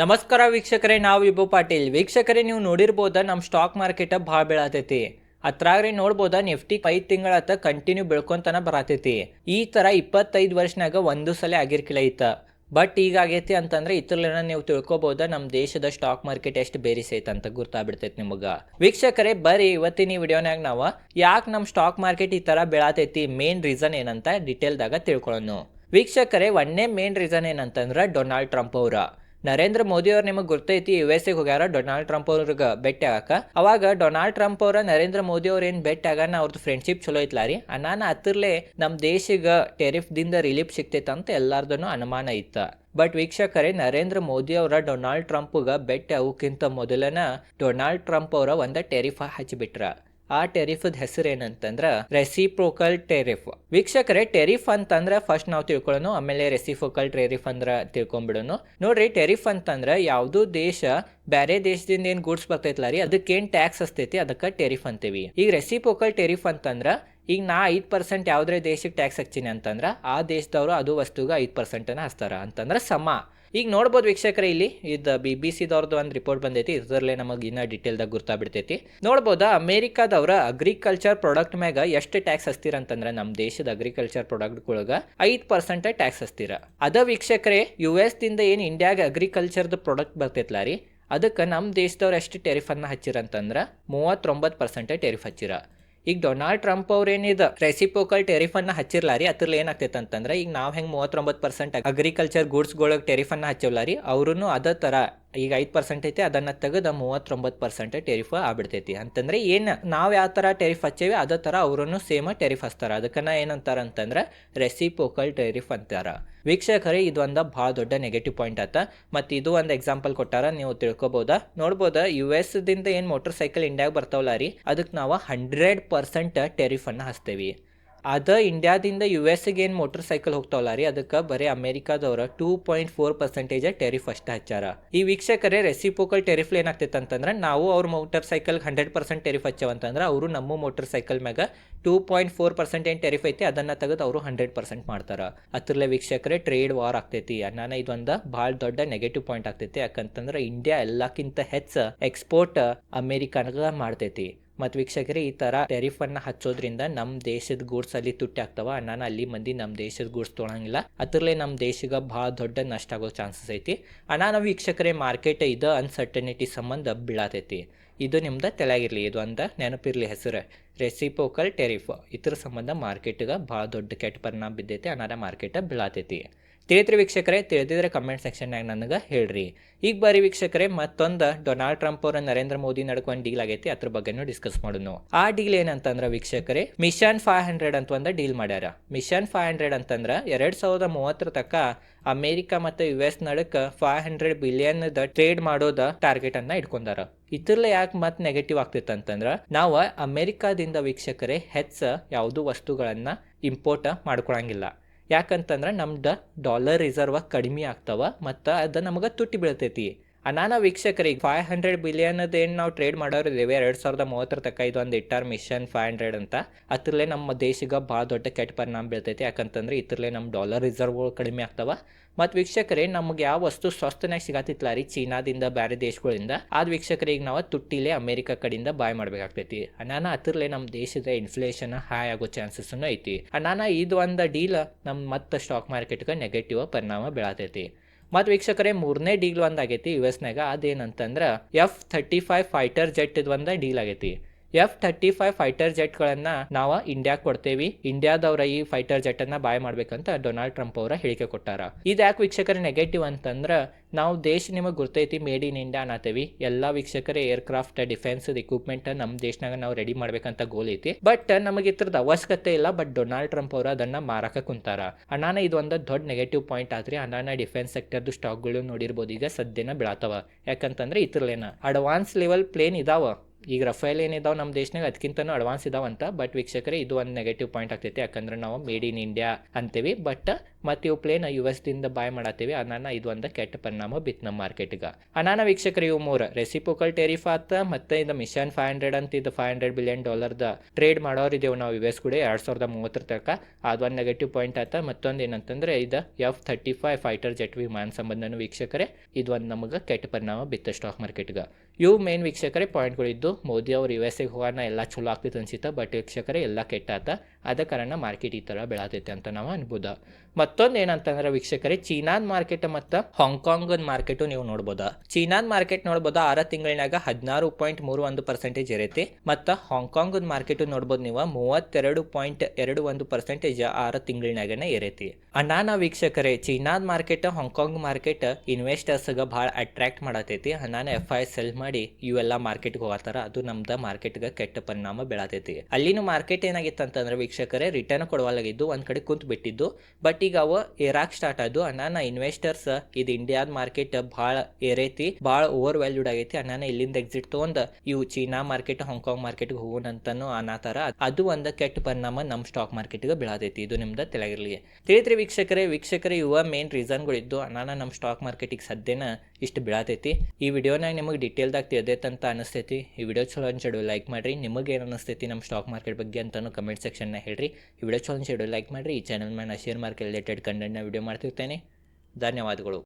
ನಮಸ್ಕಾರ ವೀಕ್ಷಕರೇ, ನಾವು ವಿಭು ಪಾಟೀಲ್. ವೀಕ್ಷಕರೇ, ನೀವು ನೋಡಿರ್ಬೋದ ನಮ್ಮ ಸ್ಟಾಕ್ ಮಾರ್ಕೆಟ್ ಭಾಳ ಬೀಳತೈತಿ. ಅತ್ರಾಗ್ರಿ ನೋಡ್ಬೋದ ನಿಫ್ಟಿ ಐದು ತಿಂಗಳತ್ತ ಕಂಟಿನ್ಯೂ ಬೆಳ್ಕೊಂತನ ಬರತೈತಿ. ಈ ಥರ ಇಪ್ಪತ್ತೈದು ವರ್ಷನಾಗ ಒಂದು ಸಲ ಆಗಿರ್ಕಿಲ್ಲ ಐತ ಬಟ್ ಈಗ ಆಗೈತಿ ಅಂತಂದ್ರೆ ಇದ್ರಲ್ಲಿನ ನೀವು ತಿಳ್ಕೊಬೋದ ನಮ್ಮ ದೇಶದ ಸ್ಟಾಕ್ ಮಾರ್ಕೆಟ್ ಎಷ್ಟು ಬೇರಿಸೈತೆ ಅಂತ ಗುರ್ತಾಗ್ಬಿಡ್ತೈತಿ ನಿಮಗೆ. ವೀಕ್ಷಕರೇ ಬರಿ ಇವತ್ತಿನ ಈ ವಿಡಿಯೋನಾಗ ನಾವು ಯಾಕೆ ನಮ್ಮ ಸ್ಟಾಕ್ ಮಾರ್ಕೆಟ್ ಈ ಥರ ಬೆಳತೈತಿ? ಮೇನ್ ರೀಸನ್ ಏನಂತ ಡಿಟೇಲ್ದಾಗ ತಿಳ್ಕೊಳ್ಳೋಣ ವೀಕ್ಷಕರೇ, ಒಂದೇ ಮೇನ್ ರೀಸನ್ ಏನಂತಂದ್ರೆ ಡೊನಾಲ್ಡ್ ಟ್ರಂಪ್ ಅವ್ರ. ನರೇಂದ್ರ ಮೋದಿ ಅವ್ರು ನಿಮಗೆ ಗೊತ್ತೈತಿ ಯು ಎಸ್ ಹೋಗ್ಯಾರ ಡೊನಾಲ್ಡ್ ಟ್ರಂಪ್ ಅವ್ರಿಗೆ ಭೇಟಿ ಆಗಾಕ. ಅವಾಗ ಡೊನಾಲ್ಡ್ ಟ್ರಂಪ್ ಅವ್ರ, ನರೇಂದ್ರ ಮೋದಿ ಅವ್ರ ಏನು ಭೇಟಿ ಆಗಾನ ಅವ್ರದ್ದು ಫ್ರೆಂಡ್ಶಿಪ್ ಚಲೋ ಐತ್ಲಾ ರೀ. ಅನಾನ ಹತ್ತಿರ್ಲೆ ನಮ್ಮ ಟೆರಿಫ್ ಟೆರಿಫ್ದಿಂದ ರಿಲೀಫ್ ಸಿಗ್ತೈತೆ ಅಂತ ಎಲ್ಲಾರ್ದೂ ಅನುಮಾನ ಇತ್ತ. ಬಟ್ ವೀಕ್ಷಕರೇ, ನರೇಂದ್ರ ಮೋದಿ ಅವರ ಡೊನಾಲ್ಡ್ ಟ್ರಂಪ್ಗೆ ಬೆಟ್ಟ ಅವಕ್ಕಿಂತ ಮೊದಲನ ಡೊನಾಲ್ಡ್ ಟ್ರಂಪ್ ಅವರ ಒಂದ ಟೆರಿಫ್ ಹಚ್ಚಿಬಿಟ್ರ ಆ ಟೆರಿಫ್ದ ಹೆಸರು ಏನಂತಂದ್ರ ರೆಸಿಪ್ರೋಕಲ್ ಟೆರಿಫ್ ವೀಕ್ಷಕರೇ ಟೆರಿಫ್ ಅಂತಂದ್ರ ಫಸ್ಟ್ ನಾವು ತಿಳ್ಕೊಳ್ಳೋಣ ಆಮೇಲೆ ರೆಸಿಫೋಕಲ್ ಟೆರಿಫ್ ಅಂದ್ರ ತಿಳ್ಕೊಂಡ್ಬಿಡೋನು ನೋಡ್ರಿ ಟೆರಿಫ್ ಅಂತಂದ್ರ ಯಾವ್ದು ದೇಶ ಬೇರೆ ದೇಶದಿಂದ ಏನ್ ಗೂಡ್ಸ್ ಬರ್ತೈತಲ್ಲ ರೀ, ಅದಕ್ಕೇನ್ ಟ್ಯಾಕ್ಸ್ ಅಸ್ತೈತಿ, ಅದಕ್ಕೆ ಟೆರಿಫ್ ಅಂತೀವಿ. ಈಗ ರೆಸಿಪೋಕಲ್ ಟೆರಿಫ್ ಅಂತಂದ್ರ, ಈಗ ನಾ ಐದು ಪರ್ಸೆಂಟ್ ಯಾವ್ದ್ರೆ ದೇಶಕ್ಕೆ ಟ್ಯಾಕ್ಸ್ ಹಚ್ಚಿನಿ ಅಂತಂದ್ರ, ಆ ದೇಶದವರು ಅದು ವಸ್ತುಗೆ ಐದು ಪರ್ಸೆಂಟನ್ನ ಹಚ್ತಾರ. ಅಂತಂದ್ರ ಸಮ. ಈಗ ನೋಡ್ಬೋದು ವೀಕ್ಷಕರೇ ಇಲ್ಲಿ, ಇದು ಬಿ ಬಿ ಸಿದವ್ರದ್ದು ಒಂದು ರಿಪೋರ್ಟ್ ಬಂದೈತಿ. ಇದರಲ್ಲೇ ನಮಗೆ ಇನ್ನೂ ಡೀಟೇಲ್ದಾಗ ಗುರ್ತಾಗ್ಬಿಡ್ತೈತಿ. ನೋಡ್ಬೋದಾ, ಅಮೇರಿಕಾದವ್ರ ಅಗ್ರಿಕಲ್ಚರ್ ಪ್ರಾಡಕ್ಟ್ ಮ್ಯಾಗ ಎಷ್ಟು ಟ್ಯಾಕ್ಸ್ ಹಸ್ತೀರ ಅಂತಂದ್ರೆ ನಮ್ಮ ದೇಶದ ಅಗ್ರಿಕಲ್ಚರ್ ಪ್ರಾಡಕ್ಟ್ಗಳಿಗೆ ಐದು ಪರ್ಸೆಂಟ್ ಟ್ಯಾಕ್ಸ್ ಹಸ್ತೀರ ಅದ ವೀಕ್ಷಕರೇ ಯು ಎಸ್ ದಿಂದ ಏನು ಇಂಡಿಯಾಗ ಅಗ್ರಿಕಲ್ಚರ್ದು ಪ್ರಾಡಕ್ಟ್ ಬರ್ತೈತ್ಲ ರೀ? ಅದಕ್ಕೆ ನಮ್ಮ ದೇಶದವ್ರು ಎಷ್ಟು ಟೆರಿಫನ್ನು ಹಚ್ಚಿರಂತಂದ್ರೆ ಮೂವತ್ತೊಂಬತ್ತು ಪರ್ಸೆಂಟ್ ಟೆರಿಫ್ ಹಚ್ಚಿರ. ಈಗ ಡೊನಾಲ್ಡ್ ಟ್ರಂಪ್ ಅವ್ರೇನಿದ ರೆಸಿಪೋಕಲ್ ಅನ್ನ ಹಚ್ಚಿರ್ಲಾರಿ ಅದ್ರಲ್ಲಿ ಏನಾಗ್ತೈತೆ ಅಂತಂದ್ರೆ, ಈಗ ನಾವು ಹೆಂಗೆ ಮೂವತ್ತೊಂಬತ್ತು ಪರ್ಸೆಂಟ್ ಅಗ್ರಿಕಲ್ಚರ್ ಗೂಡ್ಸ್ಗಳಿಗೆ ಟೆರಿಫ್ ಅನ್ನ ರೀ ಅವ್ರೂ ಅದೇ ಥರ ಈಗ ಐದು ಪರ್ಸೆಂಟ್ ಐತೆ, ಅದನ್ನು ತೆಗೆದು ಮೂವತ್ತೊಂಬತ್ತು ಪರ್ಸೆಂಟ್ ಟೆರಿಫ್ ಆಗ್ಬಿಡ್ತೈತಿ. ಅಂತಂದ್ರೆ ಏನು ನಾವು ಯಾವ ಥರ ಟೆರಿಫ್ ಹಚ್ಚೇವಿ, ಅದೇ ಥರ ಅವರನ್ನು ಸೇಮ್ ಟೆರಿಫ್ ಹಚ್ತಾರ. ಅದಕ್ಕನ್ನ ಏನಂತಾರ ಅಂತಂದ್ರೆ ರೆಸಿಪೋಕಲ್ ಟೆರಿಫ್ ಅಂತಾರ. ವೀಕ್ಷಕರೇ ಒಂದು ಭಾಳ ದೊಡ್ಡ ನೆಗೆಟಿವ್ ಪಾಯಿಂಟ್ ಆತ. ಮತ್ತು ಇದು ಒಂದು ಎಕ್ಸಾಂಪಲ್ ಕೊಟ್ಟಾರ, ನೀವು ತಿಳ್ಕೊಬೋದಾ? ನೋಡ್ಬೋದಾ ಯು ಎಸ್ ದಿಂದ ಏನು ಮೋಟರ್ ಸೈಕಲ್ ಇಂಡಿಯಾಗೆ ಬರ್ತಾವಲ್ಲ ರೀ ಅದಕ್ಕೆ ನಾವು ಹಂಡ್ರೆಡ್ ಪರ್ಸೆಂಟ್ ಟೆರಿಫನ್ನು ಹಚ್ತೇವಿ. ಅದ ಇಂಡಿಯಾದಿಂದ ಯು ಎಸ್ಗೆ ಏನು ಮೋಟರ್ ಸೈಕಲ್ ಹೋಗ್ತಾವಲ್ಲ ರೀ, ಅದಕ್ಕೆ ಬರೀ ಅಮೆರಿಕಾದವರ two point four percentage tariff ಅಷ್ಟ ಹಚ್ಚಾರ. ಈ ವೀಕ್ಷಕರೇ ರೆಸಿಪೋಕಲ್ ಟೆರಿಫ್ ಏನಾಗ್ತೈತೆ ಅಂತಂದ್ರೆ, ನಾವು ಅವ್ರ motor cycle hundred percent tariff ಹಚ್ಚವಂತಂದ್ರೆ ಅವರು ನಮ್ಮ ಮೋಟರ್ ಸೈಕಲ್ ಮ್ಯಾಗ ಟೂ ಪಾಯಿಂಟ್ ಫೋರ್ ಪರ್ಸೆಂಟ್ ಏನು ಟೆರಿಫ್ ಐತಿ, ಅದನ್ನು ತೆಗೆದು ಅವರು ಹಂಡ್ರೆಡ್ ಪರ್ಸೆಂಟ್ ಮಾಡ್ತಾರೆ. ಅದ್ರಲ್ಲೇ ವೀಕ್ಷಕರೇ ಟ್ರೇಡ್ ವಾರ್ ಆಗ್ತೈತಿ. ನಾನು ಇದೊಂದು ಭಾಳ ದೊಡ್ಡ ನೆಗೆಟಿವ್ ಪಾಯಿಂಟ್ ಆಗ್ತೈತಿ. ಯಾಕಂತಂದ್ರೆ ಇಂಡಿಯಾ ಎಲ್ಲಕ್ಕಿಂತ ಹೆಚ್ಚು ಎಕ್ಸ್ಪೋರ್ಟ್ ಅಮೇರಿಕಾನಾಗ ಮಾಡ್ತೈತಿ. ಮತ್ತು ವೀಕ್ಷಕರೇ, ಈ ಥರ ಟೆರಿಫನ್ನು ಹಚ್ಚೋದ್ರಿಂದ ನಮ್ಮ ದೇಶದ ಗೂಡ್ಸ್ ಅಲ್ಲಿ ತುಟ್ಟಿ ಆಗ್ತಾವ. ನಾನು ಅಲ್ಲಿ ಮಂದಿ ನಮ್ಮ ದೇಶದ ಗೂಡ್ಸ್ ತೊಗೊಳಂಗಿಲ್ಲ ಅದರಲ್ಲೇ ನಮ್ಮ ದೇಶಕ್ಕೆ ಭಾಳ ದೊಡ್ಡ ನಷ್ಟ ಆಗೋ ಚಾನ್ಸಸ್ ಐತಿ. ಅನಾನ ವೀಕ್ಷಕರೇ ಮಾರ್ಕೆಟ್ ಇದು ಅನ್ಸರ್ಟನಿಟಿ ಸಂಬಂಧ ಬೀಳಾತೈತಿ. ಇದು ನಿಮ್ದು ತಲೆಯಾಗಿರಲಿ, ಇದು ಅಂತ ನೆನಪಿರಲಿ ಹೆಸರು. ರೆಸಿಪೋಕಲ್ ಟೆರಿಫ್ ಇದ್ರ ಸಂಬಂಧ ಮಾರ್ಕೆಟ್ಗೆ ಭಾಳ ದೊಡ್ಡ ಕೆಟ್ಟ ಪರಿಣಾಮ ಬಿದ್ದೈತಿ. ಅನಾರ ಮಾರ್ಕೆಟ್ ಬೀಳತೈತಿ. ತಿಳಿದ್ರಿ ವೀಕ್ಷಕರೇ, ತಿಳಿದಿದ್ರೆ ಕಮೆಂಟ್ ಸೆಕ್ಷನ್ನಾಗ ನನಗೆ ಹೇಳ್ರಿ. ಈಗ ಬರೀ ವೀಕ್ಷಕರೇ, ಮತ್ತೊಂದು ಡೊನಾಲ್ಡ್ ಟ್ರಂಪ್ ಅವರ ನರೇಂದ್ರ ಮೋದಿ ನಡ್ಕೊಂಡು ಡೀಲ್ ಆಗೈತಿ, ಅದ್ರ ಬಗ್ಗೆನೂ ಡಿಸ್ಕಸ್ ಮಾಡೋಣ. ಆ ಡೀಲ್ ಏನಂತಂದ್ರೆ ವೀಕ್ಷಕರೇ ಮಿಷನ್ ಫೈವ್ ಹಂಡ್ರೆಡ್ ಅಂತ ಒಂದು ಡೀಲ್ ಮಾಡ್ಯಾರ. ಮಿಷನ್ ಫೈವ್ ಹಂಡ್ರೆಡ್ ಅಂತಂದ್ರೆ ಎರಡ್ ಸಾವಿರದ ಮೂವತ್ತರ ತಕ್ಕ ಅಮೇರಿಕಾ ಮತ್ತು ಯು ಎಸ್ ನಡಕ್ಕೆ ಫೈವ್ ಹಂಡ್ರೆಡ್ ಬಿಲಿಯನ್ ಟ್ರೇಡ್ ಮಾಡೋದ ಟಾರ್ಗೆಟ್ ಅನ್ನ ಇಟ್ಕೊಂಡಾರ. ಇದ್ರಲ್ಲ ಯಾಕೆ ಮತ್ತೆ ನೆಗೆಟಿವ್ ಆಗ್ತಿತ್ತು ಅಂತಂದ್ರೆ ನಾವು ಅಮೆರಿಕಾದಿಂದ ವೀಕ್ಷಕರೇ ಹೆಚ್ಚ ಯಾವುದು ವಸ್ತುಗಳನ್ನ ಇಂಪೋರ್ಟ್ ಮಾಡ್ಕೊಳಂಗಿಲ್ಲ. ಯಾಕಂತಂದ್ರೆ ನಮ್ದು ಡಾಲರ್ ರಿಸರ್ವ್ ಕಡಿಮೆ ಆಗ್ತಾವ ಮತ್ತು ಅದು ನಮಗೆ ತುಟ್ಟಿ ಬೀಳ್ತೈತಿ. ಅನಾನ ವೀಕ್ಷಕರಿಗೆ ಫೈವ್ ಹಂಡ್ರೆಡ್ ಬಿಲಿಯನ್ದು ಏನು ನಾವು ಟ್ರೇಡ್ ಮಾಡೋರಿದ್ದೇವೆ ಎರಡು ಸಾವಿರದ ಮೂವತ್ತರ ತಕ್ಕ ಒಂದು ಇಟ್ಟಾರ್ ಮಿಷನ್ ಫೈವ್ ಹಂಡ್ರೆಡ್ ಅಂತ. ಅದರಲ್ಲೇ ನಮ್ಮ ದೇಶಕ್ಕೆ ಭಾಳ ದೊಡ್ಡ ಕೆಟ್ಟ ಪರಿಣಾಮ ಬೀಳ್ತೈತಿ. ಯಾಕಂತಂದ್ರೆ ಇದ್ರಲ್ಲೇ ನಮ್ಮ ಡಾಲರ್ ರಿಸರ್ವ್ಗಳು ಕಡಿಮೆ ಆಗ್ತಾವ. ಮತ್ತು ವೀಕ್ಷಕರೇ, ನಮ್ಗೆ ಯಾವ ವಸ್ತು ಸ್ವಸ್ತನಾಗ ಸಿಗತ್ತಿತ್ತಲ್ಲ ರೀ? ಚೀನಾದಿಂದ ಬೇರೆ ದೇಶಗಳಿಂದ. ಆದ ವೀಕ್ಷಕರಿಗೆ ನಾವು ತುಟ್ಟಿಲೆ ಅಮೆರಿಕ ಕಡೆಯಿಂದ ಬಾಯ್ ಮಾಡ್ಬೇಕಾಗ್ತೈತಿ. ಅನಾನ ಅದ್ರಲ್ಲೇ ನಮ್ಮ ದೇಶದ ಇನ್ಫ್ಲೇಷನ್ ಹೈ ಆಗೋ ಚಾನ್ಸಸ್ನು ಐತಿ. ಅನಾನ ಇದು ಒಂದು ಡೀಲ್ ನಮ್ಮ ಮತ್ತೆ ಸ್ಟಾಕ್ ಮಾರ್ಕೆಟ್ಗೆ ನೆಗೆಟಿವ್ ಪರಿಣಾಮ ಬೀಳತೈತಿ. ಮತ್ತು ವೀಕ್ಷಕರೇ, ಮೂರನೇ ಡೀಲ್ ಒಂದಾಗೈತಿ. ಯು ಎಸ್ನಾಗ ಅದೇನಂತಂದ್ರೆ F thirty five fighter jet ಇದು ಒಂದು ಡೀಲ್ ಆಗೈತಿ. ಎಫ್ ಥರ್ಟಿ ಫೈವ್ ಫೈಟರ್ ಜೆಟ್ಗಳನ್ನು ನಾವು ಇಂಡಿಯಾಗೆ ಕೊಡ್ತೇವಿ. ಇಂಡಿಯಾದವ್ರ ಈ ಫೈಟರ್ ಜೆಟ್ ಅನ್ನ ಬಾಯ್ ಮಾಡ್ಬೇಕಂತ ಡೊನಾಲ್ಡ್ ಟ್ರಂಪ್ ಅವರ ಹೇಳಿಕೆ ಕೊಟ್ಟಾರ. ಇದ್ಯಾಕೆ ವೀಕ್ಷಕರ ನೆಗೆಟಿವ್ ಅಂತಂದ್ರ, ನಾವು ದೇಶ ನಿಮಗೆ ಗುರ್ತೈತಿ ಮೇಡ್ ಇನ್ ಇಂಡಿಯಾ ಅನ್ನತೇವಿ. ಎಲ್ಲ ವೀಕ್ಷಕರೇ ಏರ್ಕ್ರಾಫ್ಟ್ ಡಿಫೆನ್ಸ್ ಇಕ್ವಿಪ್ಮೆಂಟ್ ನಮ್ಮ ದೇಶನಾಗ ನಾವು ರೆಡಿ ಮಾಡ್ಬೇಕಂತ ಗೋಲ್ ಐತಿ. ಬಟ್ ನಮಗೆ ಇತ್ರದ ಅವಶ್ಯಕತೆ ಇಲ್ಲ ಬಟ್ ಡೊನಾಲ್ಡ್ ಟ್ರಂಪ್ ಅವರು ಅದನ್ನ ಮಾರಾಕ ಕುಂತಾರ. ಅಣ್ಣಾನ ಇದೊಂದು ದೊಡ್ಡ ನೆಗೆಟಿವ್ ಪಾಯಿಂಟ್ ಆದ್ರೆ ಅಣ್ಣಾನ ಡಿಫೆನ್ಸ್ ಸೆಕ್ಟರ್ದು ಸ್ಟಾಕ್ಗಳು ನೋಡಿರ್ಬೋದು ಈಗ ಸದ್ಯನ ಬೀಳಾತವ. ಯಾಕಂತಂದ್ರೆ ಇತ್ರಲೇನ ಅಡ್ವಾನ್ಸ್ ಲೆವೆಲ್ ಪ್ಲೇನ್ ಇದಾವ. ಈಗ ರಫೇಲ್ ಏನಿದಾವೆ ನಮ್ಮ ದೇಶನಾಗ ಅದಕ್ಕಿಂತನೂ ಅಡ್ವಾನ್ಸ್ ಇದಾವಂತ ಬಟ್ ವೀಕ್ಷಕರೇ ಇದು ಒಂದು ನೆಗೆಟಿವ್ ಪಾಯಿಂಟ್ ಆಗ್ತೈತಿ. ಯಾಕಂದ್ರೆ ನಾವು ಮೇಡ್ ಇನ್ ಇಂಡಿಯಾ ಅಂತೀವಿ. ಬಟ್ ಮತ್ತು ಇವು ಪ್ಲೇನ್ ಯು ಎಸ್ ದಿಂದ ಬಾಯ್ ಮಾಡತ್ತೀವಿ. ಅನಾನ ಇದು ಒಂದು ಕೆಟ್ಟ ಪರಿಣಾಮ ಬಿತ್ತು ನಮ್ಮ ಮಾರ್ಕೆಟ್ಗೆ ಅನಾನ ವೀಕ್ಷಕರು ಇವು ಮೂರು ರೆಸಿಪೋಕಲ್ ಟೆರಿಫ್ ಆತ ಮತ್ತು ಇದು ಮಿಷನ್ ಫೈವ್ ಹಂಡ್ರೆಡ್ ಅಂತ ಇದು ಫೈವ್ ಹಂಡ್ರೆಡ್ ಬಿಲಿಯನ್ ಡಾಲರ್ದ ಟ್ರೇಡ್ ಮಾಡೋರಿದ್ದೇವೆ ನಾವು ಯು ಎಸ್ ಕೂಡ ಎರಡು ಸಾವಿರದ ಮೂವತ್ತರ ತನಕ ಅದೊಂದು ನೆಗೆಟಿವ್ ಪಾಯಿಂಟ್ ಆತ. ಮತ್ತೊಂದು ಏನಂತಂದ್ರೆ ಇದು F thirty five fighter jet ವಿಮಾನ ಸಂಬಂಧನೂ ವೀಕ್ಷಕರೇ. ಇದು ಒಂದು ನಮಗೆ ಕೆಟ್ಟ ಪರಿಣಾಮ ಬಿತ್ತ ಸ್ಟಾಕ್ ಮಾರ್ಕೆಟ್ಗೆ ಇವು ಮೇನ್ ವೀಕ್ಷಕರೇ ಪಾಯಿಂಟ್ಗಳಿದ್ದು ಮೋದಿ ಅವರು ಯು ಎಸ್ ಎಗೆ ಹೋಗೋಣ, ಎಲ್ಲ ಚಲೋ ಆಗ್ತಿತ್ತು ಅನ್ಸಿತ್ತ. ಬಟ್ ವೀಕ್ಷಕರೇ ಎಲ್ಲ ಕೆಟ್ಟಾತ ಅದ ಕಾರಣ ಮಾರ್ಕೆಟ್ ಈ ಥರ ಬೆಳತೈತೆ ಅಂತ ನಾವು ಅನ್ಬೋದು. ಮತ್ತೊಂದು ಏನಂತಂದ್ರೆ ವೀಕ್ಷಕರೇ, ಚೀನಾದ ಮಾರ್ಕೆಟ್ ಮತ್ತು ಹಾಂಗ್ಕಾಂಗ್ ಮಾರ್ಕೆಟು ನೀವು ನೋಡ್ಬೋದು. ಚೀನಾದ ಮಾರ್ಕೆಟ್ ನೋಡ್ಬೋದು ಆರು ತಿಂಗಳಿನಾಗ ಹದಿನಾರು ಪಾಯಿಂಟ್ ಮೂರು ಒಂದು ಪರ್ಸೆಂಟೇಜ್ ಇರೈತಿ ಮತ್ತು ಹಾಂಗ್ಕಾಂಗ್ ಮಾರ್ಕೆಟು ನೋಡ್ಬೋದು ನೀವು ಮೂವತ್ತೆರಡು ಪಾಯಿಂಟ್ ಎರಡು ಒಂದು ಪರ್ಸೆಂಟೇಜ್ ಆರು ತಿಂಗಳಿನಾಗನೇ ಇರೈತಿ ಅನಾನ ವೀಕ್ಷಕರೇ, ಚೀನಾದ ಮಾರ್ಕೆಟ್ ಹಾಂಗ್ಕಾಂಗ್ ಮಾರ್ಕೆಟ್ ಇನ್ವೆಸ್ಟರ್ಸ್ಗೆ ಭಾಳ ಅಟ್ರಾಕ್ಟ್ ಮಾಡತೈತಿ. ಅಣ್ಣಾನ ಎಫ್ ಐ ಸೆಲ್ ಮಾಡಿ ಇವೆಲ್ಲ ಮಾರ್ಕೆಟ್ಗೆ ಹೋಗತ್ತಾರ ಅದು ನಮ್ದು ಮಾರ್ಕೆಟ್ಗೆ ಕೆಟ್ಟ ಪರಿಣಾಮ ಬೀಳತೈತಿ. ಅಲ್ಲಿನ ಮಾರ್ಕೆಟ್ ಏನಾಗಿತ್ತು ಅಂತಂದ್ರೆ ವೀಕ್ಷಕರೇ ರಿಟರ್ನ್ ಕೊಡುವಲ್ಲಾಗಿದ್ದು ಒಂದು ಕಡೆ ಕುಂತು ಬಿಟ್ಟಿದ್ದು. ಬಟ್ ಈಗ ಅವ ಏರಾಕ್ ಸ್ಟಾರ್ಟ್ ಆದ್ದು ಅಣ್ಣ ಇನ್ವೆಸ್ಟರ್ಸ್ ಇದು ಇಂಡಿಯಾದ ಮಾರ್ಕೆಟ್ ಭಾಳ ಏರೈತಿ, ಭಾಳ ಓವರ್ ವ್ಯಾಲ್ಯೂಡ್ ಆಗೈತಿ ಅಣ್ಣನ ಇಲ್ಲಿಂದ ಎಕ್ಸಿಟ್ ತೊಗೊಂಡ್ ಇವು ಚೀನಾ ಮಾರ್ಕೆಟ್ ಹಾಂಗ್ಕಾಂಗ್ ಮಾರ್ಕೆಟ್ಗೆ ಅಂತಾನು ಅನ್ನತಾರ ಅದು ಒಂದು ಕೆಟ್ಟ ಪರಿಣಾಮ ನಮ್ಮ ಸ್ಟಾಕ್ ಮಾರ್ಕೆಟ್ಗೆ ಬೀಳತೈತಿ. ಇದು ನಿಮ್ದು ತಿಳಿಗಿರಲಿ ತಿಳಿತ್ರಿ ವೀಕ್ಷಕರೇ ವೀಕ್ಷಕರೇ ಇವ ಮೇನ್ ರೀಸನ್ಗಳಿದ್ದು ಅಣ್ಣನ ನಮ್ಮ ಸ್ಟಾಕ್ ಮಾರ್ಕೆಟಿಗೆ ಸದ್ಯನ ಇಷ್ಟು ಬೀಳತೈತಿ. ಈ ವಿಡಿಯೋನಾಗ ನಿಮಗೆ ಡೀಟೇಲ್ದಾಗ ತಿಳಿದೈತೆ ಅಂತ ಅನಿಸ್ತೈತಿ. ಈ ವಿಡಿಯೋ ಚಲೋ ಅನ್ಸಿಡು ಲೈಕ್ ಮಾಡಿರಿ. ನಿಮಗೆ ಏನು ಅನಿಸ್ತೈತಿ ನಮ್ಮ ಸ್ಟಾಕ್ ಮಾರ್ಕೆಟ್ ಬಗ್ಗೆ ಅಂತಲೂ ಕಮೆಂಟ್ ಸೆಕ್ಷನ್ನ ಹೇಳಿರಿ. ಈ ವಿಡಿಯೋ ಚಲೋ ಅನ್ಸಿಡು ಲೈಕ್ ಮಾಡಿರಿ. ಈ ಚಾನಲ್ ಮೇಲೆ ಶೇರ್ ಮಾರ್ಕೆಟ್ ರಿಲೇಟೆಡ್ ಕಂಟೆಂಟ್ನ ವಿಡಿಯೋ ಮಾಡ್ತಿರ್ತೇನೆ. ಧನ್ಯವಾದಗಳು.